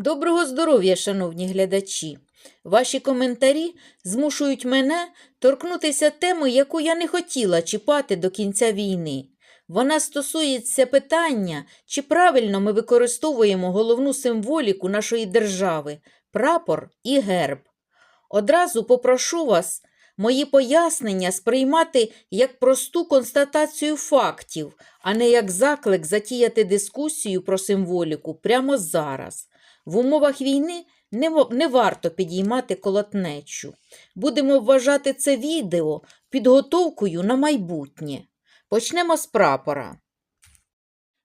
Доброго здоров'я, шановні глядачі! Ваші коментарі змушують мене торкнутися теми, яку я не хотіла чіпати до кінця війни. Вона стосується питання, чи правильно ми використовуємо головну символіку нашої держави прапор і герб. Одразу попрошу вас мої пояснення сприймати як просту констатацію фактів, а не як заклик затіяти дискусію про символіку прямо зараз. В умовах війни не, не варто підіймати колотнечу. Будемо вважати це відео підготовкою на майбутнє. Почнемо з прапора.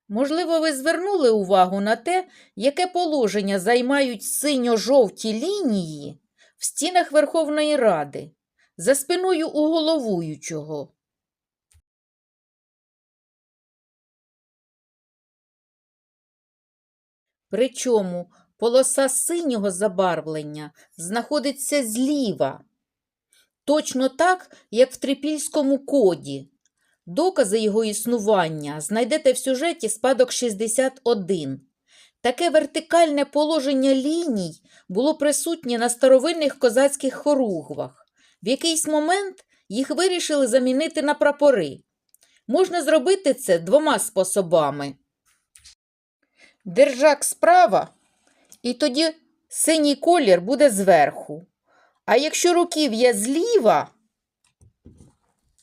Можливо, ви звернули увагу на те, яке положення займають синьо-жовті лінії в стінах Верховної Ради за спиною у головуючого. Причому полоса синього забарвлення знаходиться зліва, точно так, як в трипільському коді. Докази його існування знайдете в сюжеті спадок 61. Таке вертикальне положення ліній було присутнє на старовинних козацьких хоругвах. В якийсь момент їх вирішили замінити на прапори. Можна зробити це двома способами. Держак справа, і тоді синій колір буде зверху. А якщо руків'я зліва,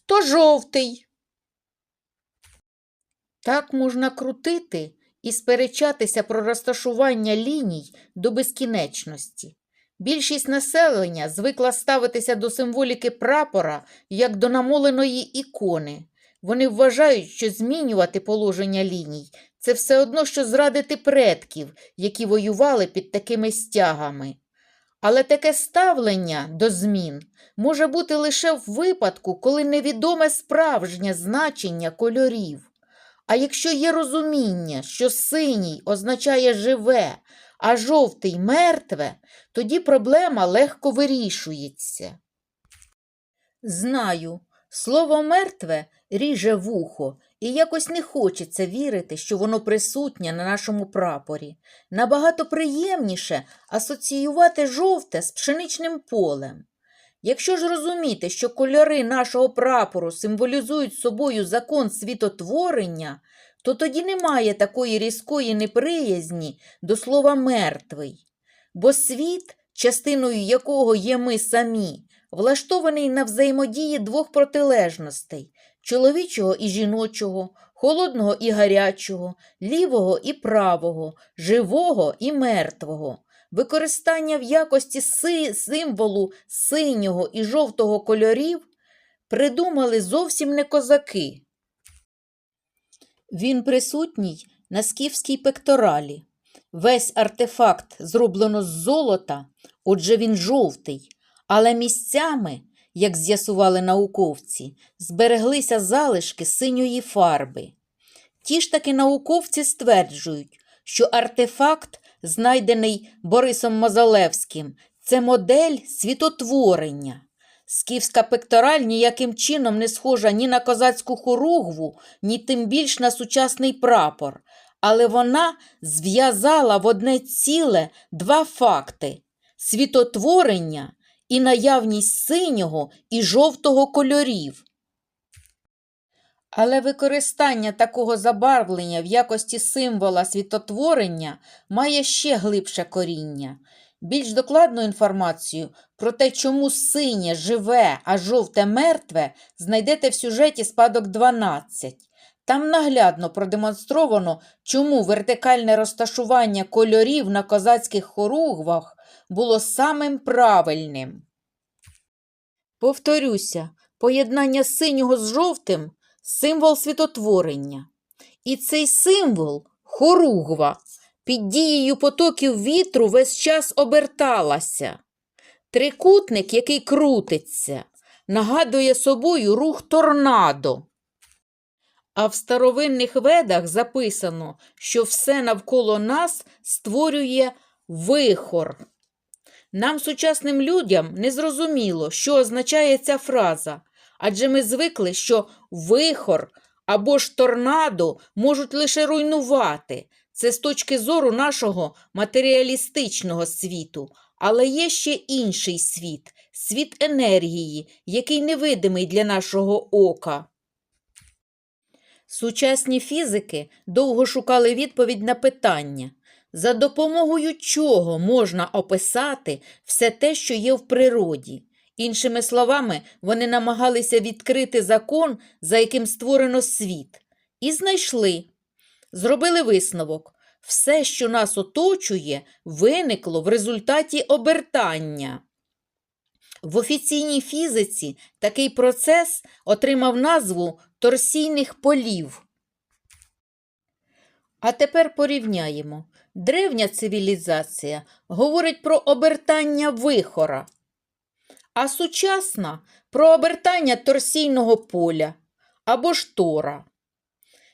то жовтий. Так можна крутити і сперечатися про розташування ліній до безкінечності. Більшість населення звикла ставитися до символіки прапора як до намоленої ікони. Вони вважають, що змінювати положення ліній це все одно, що зрадити предків, які воювали під такими стягами. Але таке ставлення до змін може бути лише в випадку, коли невідоме справжнє значення кольорів. А якщо є розуміння, що синій означає живе, а жовтий мертве, тоді проблема легко вирішується. Знаю, слово мертве ріже вухо, і якось не хочеться вірити, що воно присутнє на нашому прапорі. Набагато приємніше асоціювати жовте з пшеничним полем. Якщо ж розуміти, що кольори нашого прапору символізують собою закон світотворення, то тоді немає такої різкої неприязні до слова мертвий. Бо світ, частиною якого є ми самі, влаштований на взаємодії двох протилежностей чоловічого і жіночого, холодного і гарячого, лівого і правого, живого і мертвого. Використання в якості си- символу синього і жовтого кольорів придумали зовсім не козаки. Він присутній на скіфській пекторалі. Весь артефакт зроблено з золота, отже він жовтий, але місцями, як з'ясували науковці, збереглися залишки синьої фарби. Ті ж таки науковці стверджують, що артефакт, знайдений Борисом Мазалевським, це модель світотворення. Скіфська пектораль ніяким чином не схожа ні на козацьку хоругву, ні тим більш на сучасний прапор, але вона зв'язала в одне ціле два факти світотворення і наявність синього і жовтого кольорів. Але використання такого забарвлення в якості символа світотворення має ще глибше коріння. Більш докладну інформацію про те, чому синє живе, а жовте мертве, знайдете в сюжеті спадок 12. Там наглядно продемонстровано, чому вертикальне розташування кольорів на козацьких хоругвах було самим правильним. Повторюся, поєднання синього з жовтим символ світотворення. І цей символ хоругва під дією потоків вітру весь час оберталася. Трикутник, який крутиться, нагадує собою рух торнадо. А в старовинних ведах записано, що все навколо нас створює вихор. Нам, сучасним людям, не зрозуміло, що означає ця фраза, адже ми звикли, що вихор або ж торнадо можуть лише руйнувати. Це з точки зору нашого матеріалістичного світу, але є ще інший світ світ енергії, який невидимий для нашого ока. Сучасні фізики довго шукали відповідь на питання, за допомогою чого можна описати все те, що є в природі. Іншими словами, вони намагалися відкрити закон, за яким створено світ, і знайшли. Зробили висновок. Все, що нас оточує, виникло в результаті обертання. В офіційній фізиці такий процес отримав назву торсійних полів. А тепер порівняємо. Древня цивілізація говорить про обертання вихора, а сучасна про обертання торсійного поля або штора.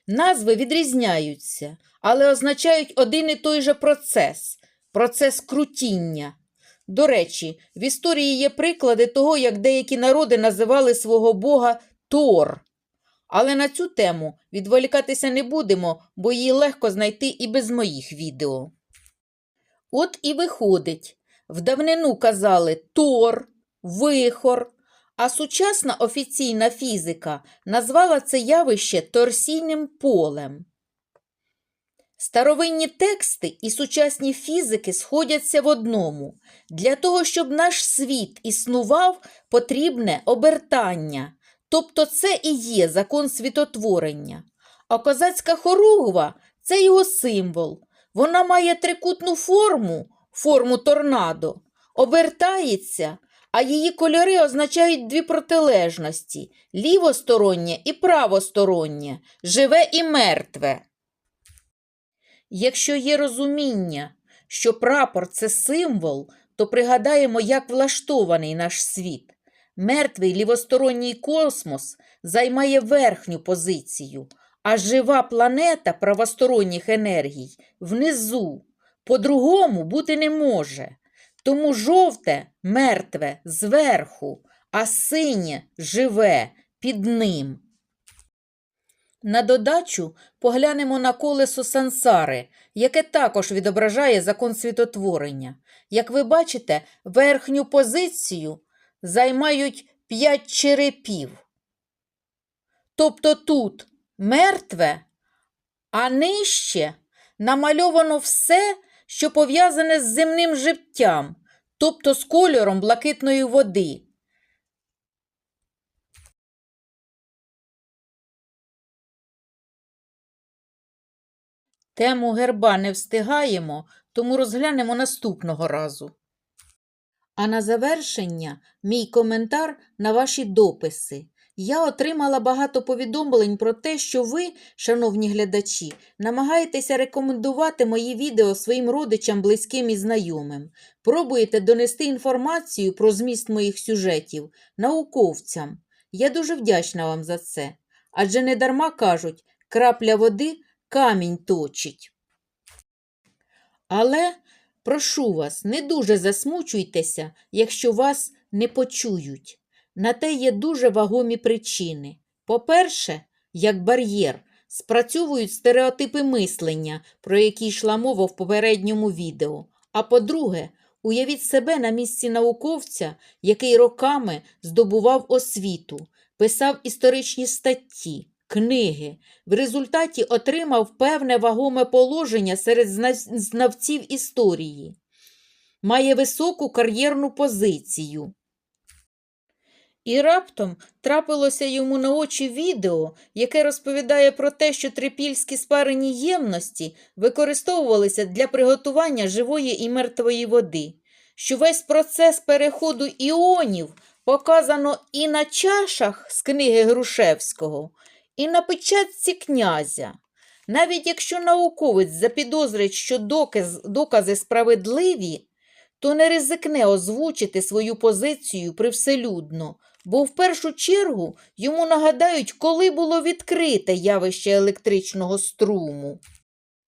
Назви відрізняються, але означають один і той же процес процес крутіння. До речі, в історії є приклади того, як деякі народи називали свого бога Тор. Але на цю тему відволікатися не будемо, бо її легко знайти і без моїх відео. От і виходить, в давнину казали Тор, вихор, а сучасна офіційна фізика назвала це явище торсійним полем. Старовинні тексти і сучасні фізики сходяться в одному. Для того, щоб наш світ існував, потрібне обертання. Тобто це і є закон світотворення. А козацька хоругва це його символ. Вона має трикутну форму, форму торнадо, обертається, а її кольори означають дві протилежності лівостороннє і правостороннє, живе і мертве. Якщо є розуміння, що прапор це символ, то пригадаємо, як влаштований наш світ. Мертвий лівосторонній космос займає верхню позицію, а жива планета правосторонніх енергій внизу. По-другому бути не може. Тому жовте мертве зверху, а синє живе під ним. На додачу поглянемо на колесо сансари, яке також відображає закон світотворення. Як ви бачите, верхню позицію займають п'ять черепів. Тобто тут мертве, а нижче намальовано все, що пов'язане з земним життям, тобто з кольором блакитної води. Тему герба не встигаємо, тому розглянемо наступного разу. А на завершення мій коментар на ваші дописи. Я отримала багато повідомлень про те, що ви, шановні глядачі, намагаєтеся рекомендувати мої відео своїм родичам, близьким і знайомим. Пробуєте донести інформацію про зміст моїх сюжетів науковцям. Я дуже вдячна вам за це. Адже недарма кажуть, крапля води камінь точить. Але прошу вас, не дуже засмучуйтеся, якщо вас не почують. На те є дуже вагомі причини. По-перше, як бар'єр, спрацьовують стереотипи мислення, про які йшла мова в попередньому відео. А по-друге, уявіть себе на місці науковця, який роками здобував освіту, писав історичні статті, книги, в результаті отримав певне вагоме положення серед знавців історії, має високу кар'єрну позицію. І раптом трапилося йому на очі відео, яке розповідає про те, що трипільські спарені ємності використовувалися для приготування живої і мертвої води, що весь процес переходу іонів показано і на чашах з книги Грушевського, і на печатці князя. Навіть якщо науковець запідозрить, що доказ, докази справедливі, то не ризикне озвучити свою позицію привселюдно, бо в першу чергу йому нагадають, коли було відкрите явище електричного струму.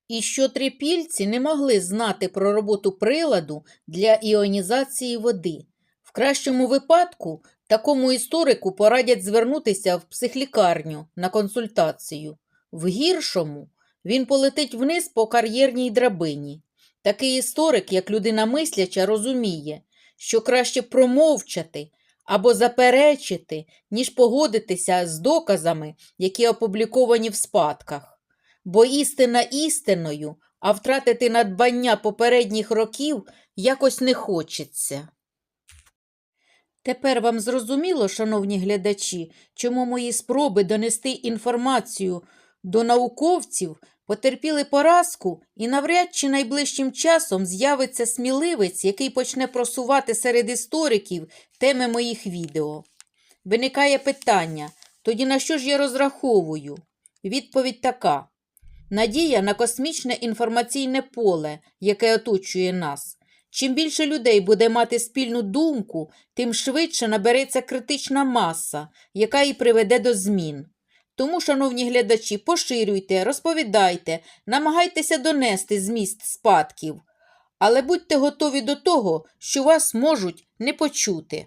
І що трипільці не могли знати про роботу приладу для іонізації води. В кращому випадку такому історику порадять звернутися в психлікарню на консультацію. В гіршому він полетить вниз по кар'єрній драбині. Такий історик, як людина мисляча, розуміє, що краще промовчати або заперечити, ніж погодитися з доказами, які опубліковані в спадках. Бо істина істиною, а втратити надбання попередніх років якось не хочеться. Тепер вам зрозуміло, шановні глядачі, чому мої спроби донести інформацію до науковців потерпіли поразку і навряд чи найближчим часом з'явиться сміливець, який почне просувати серед істориків теми моїх відео. Виникає питання, тоді на що ж я розраховую? Відповідь така. Надія на космічне інформаційне поле, яке оточує нас. Чим більше людей буде мати спільну думку, тим швидше набереться критична маса, яка і приведе до змін. Тому, шановні глядачі, поширюйте, розповідайте, намагайтеся донести зміст спадків, але будьте готові до того, що вас можуть не почути.